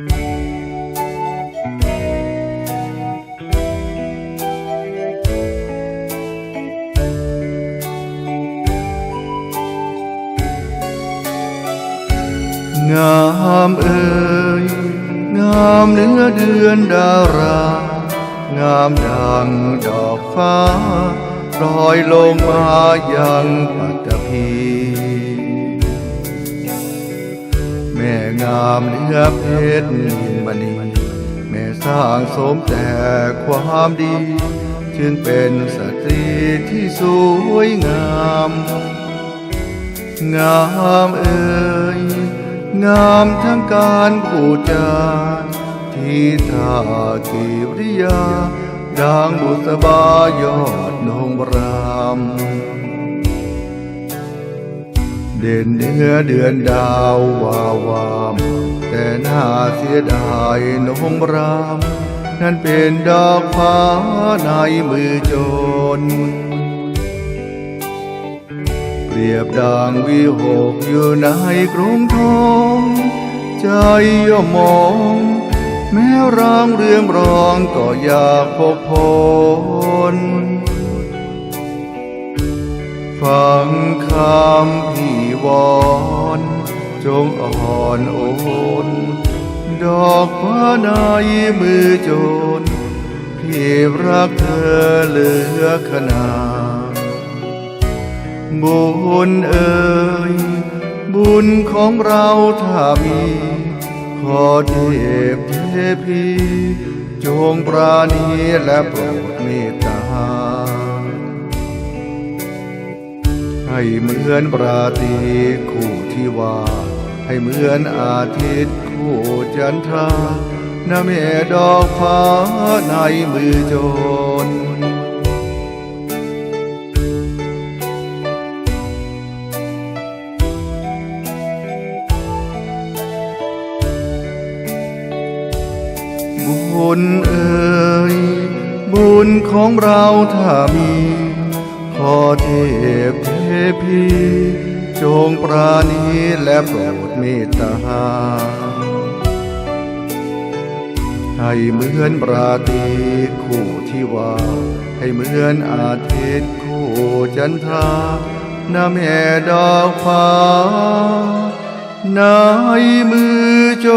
งามเอ่ยงามเนื้อเดือนดารางามดังดอกฟ้าลอยลงมายังปัตตภี งามเนื้อเพชรมณีแม่สร้างสมแต่ความดี จึงเป็นสตรีที่สวยงาม งามเอ่ยงามทั้งการพูดจาที่ท่ากิริยาดังบุษบายอดนงราม เด่นเนื้อเดือนดาววาวาม แต่น่าเสียดายนงราม นั่นเป็นดอกฟ้าในมือโจรเปรียบดังวิหกอยู่ในกรุงทองใจย่อมมองแม้ร่างเรื่องรองก็อยากพบพล ฟังคำพี่วอนจงอ่อนโอนดอกฟ้าในมือโจรพี่รักเธอเหลือขนาดบุญเอ่ยบุญของเราถ้ามี ขอเทพเทพี จงปราณีและโปรดเมตตา ให้เหมือนปราตรีคู่ที่ว่า ให้เหมือนอาทิตย์คู่จันทราน้าแม่ดอกฟ้าในมือโจรบุญเอ่ยบุญของเราถ้ามี ขอเทพเทพีจงปราณีและโปรดเมตตาให้เหมือนปราตรีคู่ที่ว่า ให้เหมือนอาทิตย์คู่จันทราน้าแม่ดอกฟ้าในมือโจ